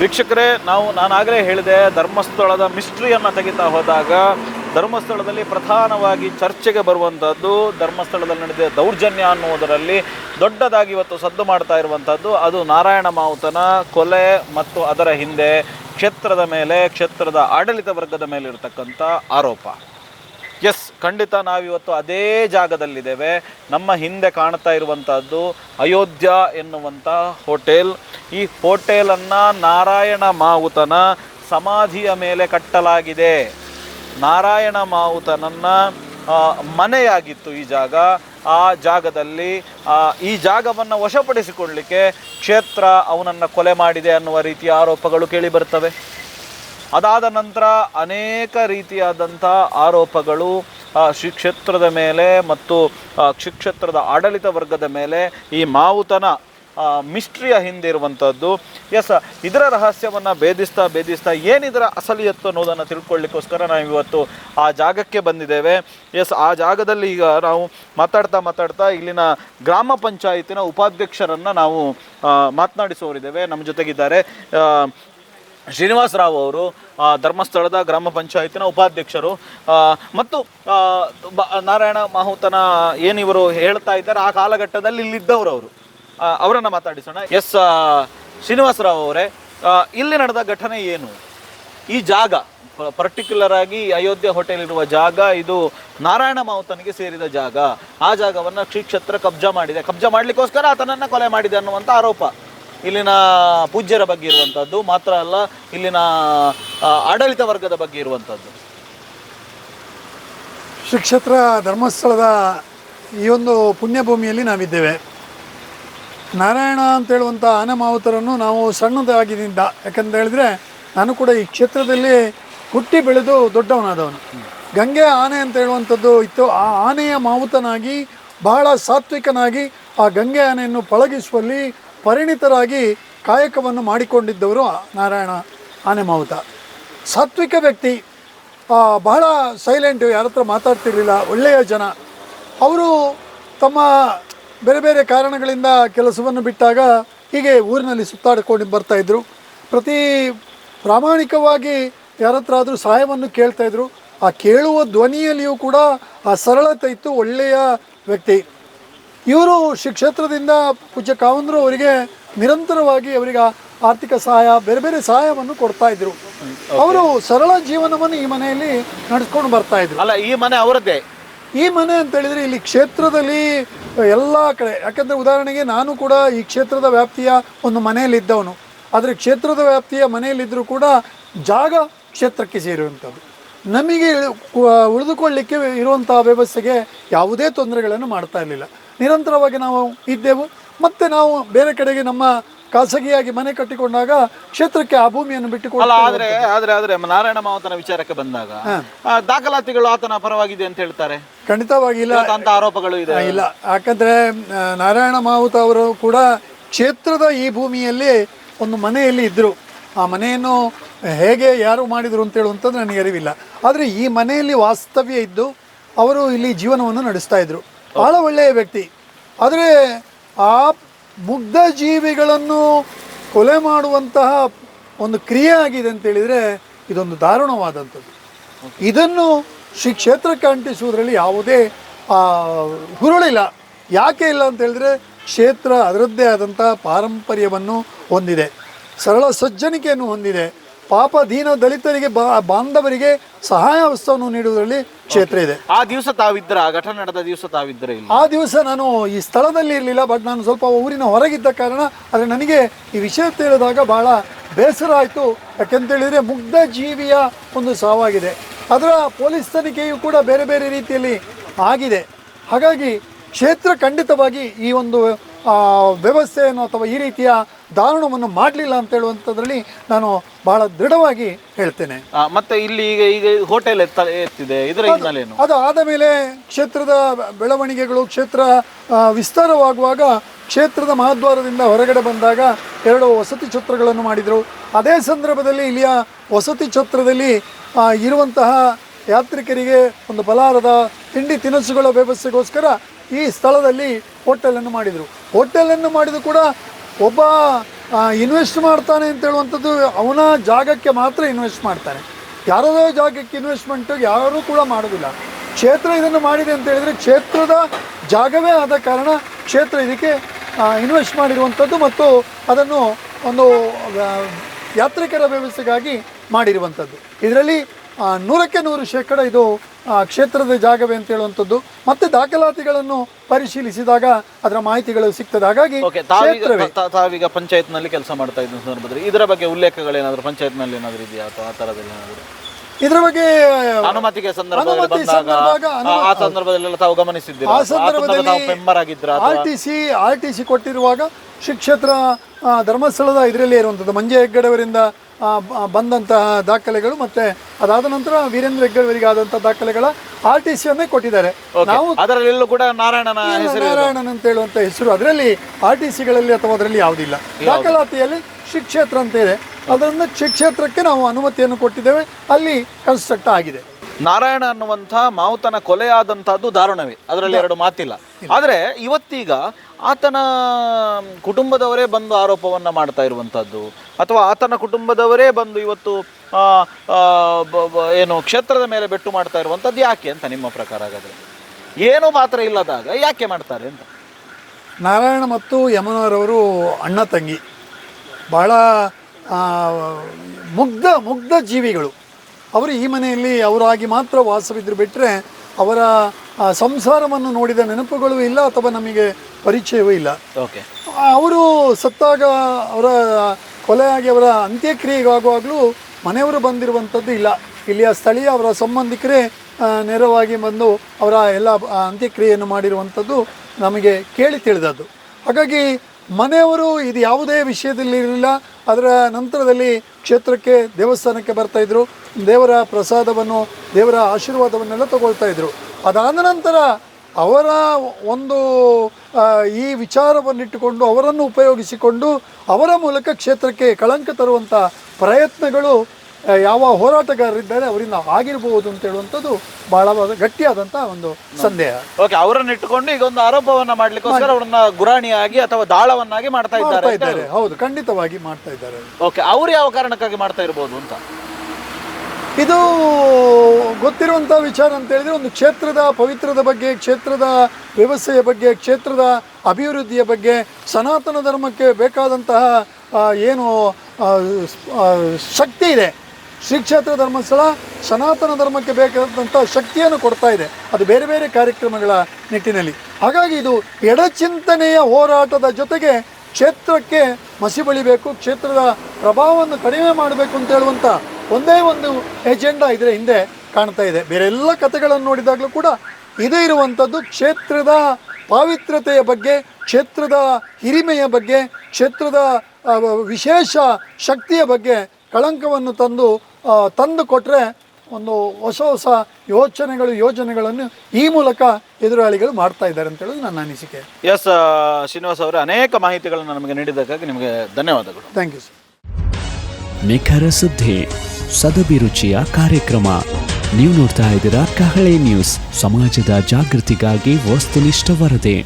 ವೀಕ್ಷಕರೇ, ನಾವು ನಾನಾಗಲೇ ಹೇಳಿದೆ, ಧರ್ಮಸ್ಥಳದ ಮಿಸ್ಟ್ರಿಯನ್ನು ತೆಗಿತಾ ಹೋದಾಗ ಧರ್ಮಸ್ಥಳದಲ್ಲಿ ಪ್ರಧಾನವಾಗಿ ಚರ್ಚೆಗೆ ಬರುವಂಥದ್ದು ಧರ್ಮಸ್ಥಳದಲ್ಲಿ ನಡೆದ ದೌರ್ಜನ್ಯ ಅನ್ನುವುದರಲ್ಲಿ ದೊಡ್ಡದಾಗಿ ಇವತ್ತು ಸದ್ದು ಮಾಡ್ತಾ ಇರುವಂಥದ್ದು ಅದು ನಾರಾಯಣ ಮಾವುತನ ಕೊಲೆ ಮತ್ತು ಅದರ ಹಿಂದೆ ಕ್ಷೇತ್ರದ ಮೇಲೆ, ಕ್ಷೇತ್ರದ ಆಡಳಿತ ವರ್ಗದ ಮೇಲೆ ಇರತಕ್ಕಂಥ ಆರೋಪ. ಎಸ್ ಖಂಡಿತ ನಾವಿವತ್ತು ಅದೇ ಜಾಗದಲ್ಲಿದ್ದೇವೆ. ನಮ್ಮ ಹಿಂದೆ ಕಾಣ್ತಾ ಇರುವಂಥದ್ದು ಅಯೋಧ್ಯ ಎನ್ನುವಂಥ ಹೋಟೆಲ್. ಈ ಹೋಟೆಲನ್ನು ನಾರಾಯಣ ಮಾವುತನ ಸಮಾಧಿಯ ಮೇಲೆ ಕಟ್ಟಲಾಗಿದೆ. ನಾರಾಯಣ ಮಾವುತನನ್ನ ಮನೆಯಾಗಿತ್ತು ಈ ಜಾಗ. ಆ ಜಾಗದಲ್ಲಿ ಈ ಜಾಗವನ್ನು ವಶಪಡಿಸಿಕೊಳ್ಳಲಿಕ್ಕೆ ಕ್ಷೇತ್ರ ಅವನನ್ನು ಕೊಲೆ ಮಾಡಿದೆ ಅನ್ನುವ ರೀತಿಯ ಆರೋಪಗಳು ಕೇಳಿ ಬರ್ತವೆ ಅದಾದ ನಂತರ ಅನೇಕ ರೀತಿಯಾದಂಥ ಆರೋಪಗಳು ಆ, ಶ್ರೀ ಕ್ಷೇತ್ರದ ಮೇಲೆ ಮತ್ತು ಆ, ಶ್ರೀ ಕ್ಷೇತ್ರದ ಆಡಳಿತ ವರ್ಗದ ಮೇಲೆ ಈ ಮಾವುತನ ಮಿಸ್ಟ್ರಿಯ ಹಿಂದೆ ಇರುವಂಥದ್ದು ಎಸ್ ಇದರ ರಹಸ್ಯವನ್ನು ಭೇದಿಸ್ತಾ ಭೇದಿಸ್ತಾ ಏನಿದರ ಅಸಲಿಯತ್ತು ಅನ್ನೋದನ್ನು ತಿಳ್ಕೊಳ್ಳಿಕ್ಕೋಸ್ಕರ ನಾವು ಇವತ್ತು ಆ ಜಾಗಕ್ಕೆ ಬಂದಿದ್ದೇವೆ. ಎಸ್ ಆ ಜಾಗದಲ್ಲಿ ಈಗ ನಾವು ಮಾತಾಡ್ತಾ ಮಾತಾಡ್ತಾ ಇಲ್ಲಿನ ಗ್ರಾಮ ಪಂಚಾಯಿತಿನ ಉಪಾಧ್ಯಕ್ಷರನ್ನು ನಾವು ಮಾತನಾಡಿಸೋರಿದ್ದೇವೆ ನಮ್ಮ ಜೊತೆಗಿದ್ದಾರೆ ಶ್ರೀನಿವಾಸ ರಾವ್ ಅವರು ಧರ್ಮಸ್ಥಳದ ಗ್ರಾಮ ಪಂಚಾಯತಿನ ಉಪಾಧ್ಯಕ್ಷರು ಮತ್ತು ನಾರಾಯಣ ಮಾಹುತನ ಏನಿವರು ಹೇಳ್ತಾ ಇದ್ದಾರೆ, ಆ ಕಾಲಘಟ್ಟದಲ್ಲಿ ಇಲ್ಲಿದ್ದವರು ಅವರು. ಅವರನ್ನು ಮಾತಾಡಿಸೋಣ. ಎಸ್ ಶ್ರೀನಿವಾಸ ರಾವ್ ಅವರೇ ಇಲ್ಲಿ ನಡೆದ ಘಟನೆ ಏನು? ಈ ಜಾಗ ಪರ್ಟಿಕ್ಯುಲರ್ ಆಗಿ ಅಯೋಧ್ಯೆ ಹೋಟೆಲ್ ಇರುವ ಜಾಗ, ಇದು ನಾರಾಯಣ ಮಾವುತನಿಗೆ ಸೇರಿದ ಜಾಗ. ಆ ಜಾಗವನ್ನು ಶ್ರೀಕ್ಷೇತ್ರ ಕಬ್ಜಾ ಮಾಡಿದೆ. ಕಬ್ಜಾ ಮಾಡಲಿಕ್ಕೋಸ್ಕರ ಆತನನ್ನು ಕೊಲೆ ಮಾಡಿದೆ ಅನ್ನುವಂಥ ಆರೋಪ. ಇಲ್ಲಿನ ಪೂಜ್ಯರ ಬಗ್ಗೆ ಇರುವಂಥದ್ದು ಮಾತ್ರ ಅಲ್ಲ, ಇಲ್ಲಿನ ಆಡಳಿತ ವರ್ಗದ ಬಗ್ಗೆ ಇರುವಂಥದ್ದು ಶ್ರೀ ಧರ್ಮಸ್ಥಳದ ಈ ಒಂದು ಪುಣ್ಯಭೂಮಿಯಲ್ಲಿ ನಾವಿದ್ದೇವೆ. ನಾರಾಯಣ ಅಂತ ಹೇಳುವಂಥ ಆನೆ ಮಾವುತರನ್ನು ನಾವು ಸಣ್ಣದಾಗಿದ್ದ ಯಾಕಂತ ಹೇಳಿದ್ರೆ ನಾನು ಕೂಡ ಈ ಕ್ಷೇತ್ರದಲ್ಲಿ ಹುಟ್ಟಿ ಬೆಳೆದು ದೊಡ್ಡವನಾದವನು. ಗಂಗೆ ಆನೆ ಅಂತ ಹೇಳುವಂಥದ್ದು ಇತ್ತು, ಆ ಆನೆಯ ಮಾವುತನಾಗಿ, ಬಹಳ ಸಾತ್ವಿಕನಾಗಿ ಆ ಗಂಗೆ ಆನೆಯನ್ನು ಪಳಗಿಸುವಲ್ಲಿ ಪರಿಣಿತರಾಗಿ ಕಾಯಕವನ್ನು ಮಾಡಿಕೊಂಡಿದ್ದವರು ನಾರಾಯಣ ಆನೆ ಮಾವುತ ಸಾತ್ವಿಕ ವ್ಯಕ್ತಿ. ಬಹಳ ಸೈಲೆಂಟು ಯಾರ ಹತ್ರ ಮಾತಾಡ್ತಿರಲಿಲ್ಲ, ಒಳ್ಳೆಯ ಜನ. ಅವರು ತಮ್ಮ ಬೇರೆ ಬೇರೆ ಕಾರಣಗಳಿಂದ ಕೆಲಸವನ್ನು ಬಿಟ್ಟಾಗ ಹೀಗೆ ಊರಿನಲ್ಲಿ ಸುತ್ತಾಡಿಕೊಂಡು ಬರ್ತಾಯಿದ್ರು ಪ್ರತಿ ಪ್ರಾಮಾಣಿಕವಾಗಿ ಯಾರ ಹತ್ರ ಆದರೂ ಸಹಾಯವನ್ನು ಕೇಳ್ತಾಯಿದ್ರು ಆ ಕೇಳುವ ಧ್ವನಿಯಲ್ಲಿಯೂ ಕೂಡ ಆ ಸರಳತೆ ಇತ್ತು, ಒಳ್ಳೆಯ ವ್ಯಕ್ತಿ. ಇವರು ಕ್ಷೇತ್ರದಿಂದ ಪೂಜ್ಯ ಕಾವಂದ್ರು ಅವರಿಗೆ ನಿರಂತರವಾಗಿ ಅವರಿಗೆ ಆರ್ಥಿಕ ಸಹಾಯ ಬೇರೆ ಬೇರೆ ಸಹಾಯವನ್ನು ಕೊಡ್ತಾ ಇದ್ರು. ಅವರು ಸರಳ ಜೀವನವನ್ನು ಈ ಮನೆಯಲ್ಲಿ ನಡೆಸ್ಕೊಂಡು ಬರ್ತಾ ಇದ್ರು. ಅಲ್ಲ ಈ ಮನೆ ಅವರದ್ದೇ? ಈ ಮನೆ ಅಂತ ಹೇಳಿದ್ರೆ ಇಲ್ಲಿ ಕ್ಷೇತ್ರದಲ್ಲಿ ಎಲ್ಲ ಕಡೆ ಯಾಕಂದ್ರೆ ಉದಾಹರಣೆಗೆ ನಾನು ಕೂಡ ಈ ಕ್ಷೇತ್ರದ ವ್ಯಾಪ್ತಿಯ ಒಂದು ಮನೆಯಲ್ಲಿ ಇದ್ದವನು ಆದರೆ ಕ್ಷೇತ್ರದ ವ್ಯಾಪ್ತಿಯ ಮನೆಯಲ್ಲಿದ್ದರೂ ಕೂಡ ಜಾಗ ಕ್ಷೇತ್ರಕ್ಕೆ ಸೇರುವಂಥದ್ದು ನಮಗೆ ಉಳಿದುಕೊಳ್ಳಲಿಕ್ಕೆ ಉಳಿದುಕೊಳ್ಳಿಕ್ಕೆ ಇರುವಂತಹ ವ್ಯವಸ್ಥೆಗೆ ಯಾವುದೇ ತೊಂದರೆಗಳನ್ನು ಮಾಡ್ತಾ ಇರಲಿಲ್ಲ. ನಿರಂತರವಾಗಿ ನಾವು ಇದ್ದೆವು. ಮತ್ತೆ ನಾವು ಬೇರೆ ಕಡೆಗೆ ನಮ್ಮ ಖಾಸಗಿಯಾಗಿ ಮನೆ ಕಟ್ಟಿಕೊಂಡಾಗ ಕ್ಷೇತ್ರಕ್ಕೆ ಆ ಭೂಮಿಯನ್ನು ಬಿಟ್ಟುಕೊಂಡು ಆದರೆ ಆದರೆ ಆದರೆ ನಾರಾಯಣ ಮಾವತನ ವಿಚಾರಕ್ಕೆ ಬಂದಾಗ ಆ, ದಾಖಲಾತಿಗಳು ಆತನ ಪರವಾಗಿದೆ ಅಂತ ಹೇಳ್ತಾರೆ. ಖಂಡಿತವಾಗಿ ಇಲ್ಲ. ಅಂತ ಆರೋಪಗಳು ಇದೆ. ಇಲ್ಲ. ಯಾಕಂದ್ರೆ ನಾರಾಯಣ ಮಾವುತ ಅವರು ಕೂಡ ಕ್ಷೇತ್ರದ ಈ ಭೂಮಿಯಲ್ಲಿ ಒಂದು ಮನೆಯಲ್ಲಿ ಇದ್ದರು ಆ ಮನೆಯನ್ನು ಹೇಗೆ ಯಾರು ಮಾಡಿದರು ಅಂತ ಹೇಳುವಂಥದ್ದು ನನಗೆ ಅರಿವಿಲ್ಲ. ಆದರೆ ಈ ಮನೆಯಲ್ಲಿ ವಾಸ್ತವ್ಯ ಇದ್ದು ಅವರು ಇಲ್ಲಿ ಜೀವನವನ್ನು ನಡೆಸ್ತಾ ಇದ್ರು. ಬಹಳ ಒಳ್ಳೆಯ ವ್ಯಕ್ತಿ. ಆದರೆ ಆ ಮುಗ್ಧ ಜೀವಿಗಳನ್ನು ಕೊಲೆ ಮಾಡುವಂತಹ ಒಂದು ಕ್ರಿಯೆ ಆಗಿದೆ ಅಂತ ಹೇಳಿದರೆ ಇದೊಂದು ದಾರುಣವಾದಂಥದ್ದು. ಇದನ್ನು ಶ್ರೀ ಕ್ಷೇತ್ರಕ್ಕೆ ಅಂಟಿಸುವುದರಲ್ಲಿ ಯಾವುದೇ ಹುರುಳಿಲ್ಲ. ಯಾಕೆ ಇಲ್ಲ ಅಂತ ಹೇಳಿದ್ರೆ ಕ್ಷೇತ್ರ ಅದರದ್ದೇ ಆದಂಥ ಪಾರಂಪರ್ಯವನ್ನು ಹೊಂದಿದೆ. ಸರಳ ಸಜ್ಜನಿಕೆಯನ್ನು ಹೊಂದಿದೆ. ಪಾಪ ದೀನ ದಲಿತರಿಗೆ ಬಾ ಬಾಂಧವರಿಗೆ ಸಹಾಯ ಹಸ್ತವನ್ನು ನೀಡುವುದರಲ್ಲಿ ಕ್ಷೇತ್ರ ಇದೆ. ಆ ದಿವಸ ತಾವಿದ್ರ ಆ ಘಟನೆ ನಡೆದ ದಿವಸ ತಾವಿದ್ರ ಆ ದಿವಸ ನಾನು ಈ ಸ್ಥಳದಲ್ಲಿ ಇರಲಿಲ್ಲ ಬಟ್ ನಾನು ಸ್ವಲ್ಪ ಊರಿನ ಹೊರಗಿದ್ದ ಕಾರಣ ಆದರೆ ನನಗೆ ಈ ವಿಷಯ ತಿಳಿದಾಗ ಬಹಳ ಬೇಸರ ಆಯಿತು. ಯಾಕೆಂತೇಳಿದರೆ ಮುಗ್ಧ ಜೀವಿಯ ಒಂದು ಸಾವಾಗಿದೆ. ಅದರ ಪೊಲೀಸ್ ತನಿಖೆಯು ಕೂಡ ಬೇರೆ ಬೇರೆ ರೀತಿಯಲ್ಲಿ ಆಗಿದೆ. ಹಾಗಾಗಿ ಕ್ಷೇತ್ರ ಖಂಡಿತವಾಗಿ ಈ ಒಂದು ವ್ಯವಸ್ಥೆಯನ್ನು ಅಥವಾ ಈ ರೀತಿಯ ದಾರುಣವನ್ನು ಮಾಡಲಿಲ್ಲ ಅಂತ ಹೇಳುವಂಥದ್ರಲ್ಲಿ ನಾನು ಬಹಳ ದೃಢವಾಗಿ ಹೇಳ್ತೇನೆ. ಮತ್ತೆ ಇಲ್ಲಿ ಈಗ ಈಗ ಹೋಟೆಲ್ ಎತ್ತ ಎತ್ತಿದೆ. ಇದರ ಹಿನ್ನೆಲೆಯನ್ನು ಅದು ಆದ ಮೇಲೆ ಕ್ಷೇತ್ರದ ಬೆಳವಣಿಗೆಗಳು ಕ್ಷೇತ್ರ ವಿಸ್ತಾರವಾಗುವಾಗ ಕ್ಷೇತ್ರದ ಮಹಾದ್ವಾರದಿಂದ ಹೊರಗಡೆ ಬಂದಾಗ ಎರಡು ವಸತಿ ಛತ್ರಗಳನ್ನು ಮಾಡಿದರು. ಅದೇ ಸಂದರ್ಭದಲ್ಲಿ ಇಲ್ಲಿಯ ವಸತಿ ಛತ್ರದಲ್ಲಿ ಇರುವಂತಹ ಯಾತ್ರಿಕರಿಗೆ ಒಂದು ಬಲಾರದ ತಿಂಡಿ ತಿನಿಸುಗಳ ವ್ಯವಸ್ಥೆಗೋಸ್ಕರ ಈ ಸ್ಥಳದಲ್ಲಿ ಹೋಟೆಲನ್ನು ಮಾಡಿದರು. ಹೋಟೆಲನ್ನು ಮಾಡಿದ ಕೂಡ ಒಬ್ಬ ಇನ್ವೆಸ್ಟ್ ಮಾಡ್ತಾನೆ ಅಂತ ಹೇಳುವಂಥದ್ದು ಅವನ ಜಾಗಕ್ಕೆ ಮಾತ್ರ ಇನ್ವೆಸ್ಟ್ ಮಾಡ್ತಾನೆ ಯಾರದೋ ಜಾಗಕ್ಕೆ ಇನ್ವೆಸ್ಟ್ಮೆಂಟ್ ಯಾರೂ ಕೂಡ ಮಾಡೋದಿಲ್ಲ. ಕ್ಷೇತ್ರ ಇದನ್ನು ಮಾಡಿದೆ ಅಂತ ಹೇಳಿದರೆ ಕ್ಷೇತ್ರದ ಜಾಗವೇ ಆದ ಕಾರಣ ಕ್ಷೇತ್ರ ಇದಕ್ಕೆ ಇನ್ವೆಸ್ಟ್ ಮಾಡಿರುವಂಥದ್ದು ಮತ್ತು ಅದನ್ನು ಒಂದು ಯಾತ್ರಿಕರ ವ್ಯವಸ್ಥೆಗಾಗಿ ಮಾಡಿರುವಂಥದ್ದು. ಇದರಲ್ಲಿ ನೂರಕ್ಕೆ ನೂರು ಶೇಕಡ ಇದು ಆ, ಕ್ಷೇತ್ರದ ಜಾಗವೇ ಅಂತ ಹೇಳುವಂಥದ್ದು. ಮತ್ತೆ ದಾಖಲಾತಿಗಳನ್ನು ಪರಿಶೀಲಿಸಿದಾಗ ಅದರ ಮಾಹಿತಿಗಳು ಸಿಗ್ತದೆ. ಹಾಗಾಗಿ ತಾವೀಗ ಪಂಚಾಯತ್ನಲ್ಲಿ ಪಂಚಾಯತ್ನಲ್ಲಿ ಕೆಲಸ ಮಾಡ್ತಾ ಇದ್ದ ಸಂದರ್ಭದಲ್ಲಿ ಇದರ ಬಗ್ಗೆ ಉಲ್ಲೇಖಗಳೇನಾದ್ರು ಪಂಚಾಯತ್ನಲ್ಲಿ ಏನಾದ್ರು ಇದೆಯಾ? ಅಥವಾ ಆ ಥರದಲ್ಲಿ ಏನಾದ್ರು? ಇದರ ಬಗ್ಗೆ ಅನುಮತಿಗೆ ಸಂದರ್ಭದಲ್ಲಿ ತಾವು ಗಮನಿಸಿದ್ದೀರಾ? ಆ ಸಂದರ್ಭದಲ್ಲಿ R T C R T C ಕೊಟ್ಟಿರುವಾಗ Shri ಕ್ಷೇತ್ರ ಧರ್ಮಸ್ಥಳದ ಇದರಲ್ಲಿ ಇರುವಂಥದ್ದು ಮಂಜೆ ಬ- ಬಂದಂತಹ ದಾಖಲೆಗಳು ಮತ್ತೆ ಅದಾದ ನಂತರ ವೀರೇಂದ್ರ ಹೆಗ್ಗಡೆಯವರಿಗೆ ಆದಂತಹ ದಾಖಲೆಗಳ ಆರ್ ಟಿ ಸಿಯನ್ನೇ ಕೊಟ್ಟಿದ್ದಾರೆ. ನಾವು ಅದರಲ್ಲೆಲ್ಲೂ ಕೂಡ ನಾರಾಯಣನ ನಾರಾಯಣನ್ ಅಂತ ಹೇಳುವಂತ ಹೆಸರು. ಅದರಲ್ಲಿ ಆರ್ ಟಿ ಸಿಗಳಲ್ಲಿ ಅಥವಾ ಅದರಲ್ಲಿ ಯಾವುದಿಲ್ಲ. ದಾಖಲಾತಿಯಲ್ಲಿ ಶ್ರೀ ಕ್ಷೇತ್ರ ಅಂತ ಇದೆ. ಅದರಿಂದ ಶ್ರೀ ಕ್ಷೇತ್ರಕ್ಕೆ ನಾವು ಅನುಮತಿಯನ್ನು ಕೊಟ್ಟಿದ್ದೇವೆ. ಅಲ್ಲಿ ಕನ್ಸ್ಟ್ರಕ್ಟ್ ಆಗಿದೆ. ನಾರಾಯಣ ಅನ್ನುವಂಥ ಮಾವುತನ ಕೊಲೆಯಾದಂಥದ್ದು ದಾರುಣವೇ ಅದರಲ್ಲಿ ಎರಡು ಮಾತಿಲ್ಲ. ಆದರೆ ಇವತ್ತೀಗ ಆತನ ಕುಟುಂಬದವರೇ ಬಂದು ಆರೋಪವನ್ನ ಮಾಡ್ತಾ ಇರುವಂಥದ್ದು ಅಥವಾ ಆತನ ಕುಟುಂಬದವರೇ ಬಂದು ಇವತ್ತು ಏನು ಕ್ಷೇತ್ರದ ಮೇಲೆ ಬೆಟ್ಟು ಮಾಡ್ತಾ ಇರುವಂಥದ್ದು ಯಾಕೆ ಅಂತ ನಿಮ್ಮ ಪ್ರಕಾರ ಹಾಗಾದರೆ? ಏನು ಮಾತ್ರ ಇಲ್ಲದಾಗ ಯಾಕೆ ಮಾಡ್ತಾರೆ ಅಂತ? ನಾರಾಯಣ ಮತ್ತು ಯಮನವರವರು ಅಣ್ಣ ತಂಗಿ. ಬಹಳ ಮುಗ್ಧ ಮುಗ್ಧ ಜೀವಿಗಳು. ಅವರು ಈ ಮನೆಯಲ್ಲಿ ಅವರಾಗಿ ಮಾತ್ರ ವಾಸವಿದ್ರು ಬಿಟ್ಟರೆ ಅವರ ಸಂಸಾರವನ್ನು ನೋಡಿದ ನೆನಪುಗಳು ಇಲ್ಲ ಅಥವಾ ನಮಗೆ ಪರಿಚಯವೂ ಇಲ್ಲ. ಓಕೆ. ಅವರು ಸತ್ತಾಗ ಅವರ ಕೊಲೆಯಾಗಿ ಅವರ ಅಂತ್ಯಕ್ರಿಯೆಗಾಗುವಾಗಲೂ ಮನೆಯವರು ಬಂದಿರುವಂಥದ್ದು ಇಲ್ಲ. ಇಲ್ಲಿಯ ಸ್ಥಳೀಯ ಅವರ ಸಂಬಂಧಿಕರೇ ನೇರವಾಗಿ ಬಂದು ಅವರ ಎಲ್ಲ ಅಂತ್ಯಕ್ರಿಯೆಯನ್ನು ಮಾಡಿರುವಂಥದ್ದು ನಮಗೆ ಕೇಳಿ ತಿಳಿದದ್ದು. ಹಾಗಾಗಿ ಮನೆಯವರು ಇದು ಯಾವುದೇ ವಿಷಯದಲ್ಲಿ ಇರಲಿಲ್ಲ. ಅದರ ನಂತರದಲ್ಲಿ ಕ್ಷೇತ್ರಕ್ಕೆ ದೇವಸ್ಥಾನಕ್ಕೆ ಬರ್ತಾಯಿದ್ರು ದೇವರ ಪ್ರಸಾದವನ್ನು, ದೇವರ ಆಶೀರ್ವಾದವನ್ನೆಲ್ಲ ತಗೊಳ್ತಾ ಇದ್ರು. ಅದಾದ ನಂತರ ಅವರ ಒಂದು ಈ ವಿಚಾರವನ್ನಿಟ್ಟುಕೊಂಡು, ಅವರನ್ನು ಉಪಯೋಗಿಸಿಕೊಂಡು ಅವರ ಮೂಲಕ ಕ್ಷೇತ್ರಕ್ಕೆ ಕಳಂಕ ತರುವಂಥ ಪ್ರಯತ್ನಗಳು ಯಾವ ಹೋರಾಟಗಾರರಿದ್ದಾರೆ ಅವರಿಂದ ಆಗಿರಬಹುದು ಅಂತ ಹೇಳುವಂಥದ್ದು ಬಹಳ ಗಟ್ಟಿಯಾದಂಥ ಒಂದು ಸಂದೇಹ. ಓಕೆ ಅವರನ್ನ ಇಟ್ಟುಕೊಂಡು ಈಗ ಒಂದು ಆರೋಪವನ್ನ ಮಾಡ್ಲಿಕ್ಕೋಸ್ಕರ ಅವರನ್ನ ಗುರಾಣಿಯಾಗಿ ಅಥವಾ ದಾಳವನ್ನಾಗಿ ಮಾಡ್ತಾ ಇದ್ದಾರೆ ಇದ್ದಾರೆ. ಹೌದು ಖಂಡಿತವಾಗಿ ಮಾಡ್ತಾ ಇದ್ದಾರೆ. ಓಕೆ ಅವ್ರು ಯಾವ ಕಾರಣಕ್ಕಾಗಿ ಮಾಡ್ತಾ ಇರಬಹುದು ಅಂತ? ಇದು ಗೊತ್ತಿರುವಂಥ ವಿಚಾರ ಅಂತ ಹೇಳಿದ್ರೆ ಒಂದು ಕ್ಷೇತ್ರದ ಪವಿತ್ರದ ಬಗ್ಗೆ ಕ್ಷೇತ್ರದ ವ್ಯವಸ್ಥೆಯ ಬಗ್ಗೆ ಕ್ಷೇತ್ರದ ಅಭಿವೃದ್ಧಿಯ ಬಗ್ಗೆ ಸನಾತನ ಧರ್ಮಕ್ಕೆ ಬೇಕಾದಂತಹ ಏನು ಶಕ್ತಿ ಇದೆ. ಶ್ರೀ ಕ್ಷೇತ್ರ ಧರ್ಮಸ್ಥಳ ಸನಾತನ ಧರ್ಮಕ್ಕೆ ಬೇಕಾದಂಥ ಶಕ್ತಿಯನ್ನು ಕೊಡ್ತಾ ಇದೆ. ಅದು ಬೇರೆ ಬೇರೆ ಕಾರ್ಯಕ್ರಮಗಳ ನಿಟ್ಟಿನಲ್ಲಿ. ಹಾಗಾಗಿ ಇದು ಎಡಚಿಂತನೆಯ ಹೋರಾಟದ ಜೊತೆಗೆ ಕ್ಷೇತ್ರಕ್ಕೆ ಮಸಿ ಬಳಿಬೇಕು, ಕ್ಷೇತ್ರದ ಪ್ರಭಾವವನ್ನು ಕಡಿಮೆ ಮಾಡಬೇಕು ಅಂತ ಹೇಳುವಂಥ ಒಂದೇ ಒಂದು ಎಜೆಂಡಾ ಇದರ ಹಿಂದೆ ಕಾಣ್ತಾ ಇದೆ. ಬೇರೆ ಎಲ್ಲ ಕಥೆಗಳನ್ನು ನೋಡಿದಾಗಲೂ ಕೂಡ ಇದೇ ಇರುವಂಥದ್ದು ಕ್ಷೇತ್ರದ ಪಾವಿತ್ರತೆಯ ಬಗ್ಗೆ, ಕ್ಷೇತ್ರದ ಹಿರಿಮೆಯ ಬಗ್ಗೆ, ಕ್ಷೇತ್ರದ ವಿಶೇಷ ಶಕ್ತಿಯ ಬಗ್ಗೆ ಕಳಂಕವನ್ನು ತಂದು ತಂದು ಕೊಟ್ಟರೆ ಒಂದು ಹೊಸ ಹೊಸ ಯೋಚನೆಗಳು ಯೋಜನೆಗಳನ್ನು ಈ ಮೂಲಕ ಎದುರಾಳಿಗಳು ಮಾಡ್ತಾ ಇದ್ದಾರೆ ಅಂತ ಹೇಳೋದು ನನ್ನ ಅನಿಸಿಕೆ. ಎಸ್ ಶ್ರೀನಿವಾಸ್ ಅವರು ಅನೇಕ ಮಾಹಿತಿಗಳನ್ನು ನಮಗೆ ನೀಡಿದ್ದಕ್ಕಾಗಿ ನಿಮಗೆ ಧನ್ಯವಾದಗಳು. ಥ್ಯಾಂಕ್ ಯು ಸರ್ ನಿಖರ ಸುದ್ದಿ ಸದಭಿರುಚಿಯ ಕಾರ್ಯಕ್ರಮ. ನೀವು ನೋಡ್ತಾ ಇದ್ದೀರಾ ಕಹಳೆ ನ್ಯೂಸ್ ಸಮಾಜದ ಜಾಗೃತಿಗಾಗಿ ವಸ್ತುನಿಷ್ಠ ವರದಿ.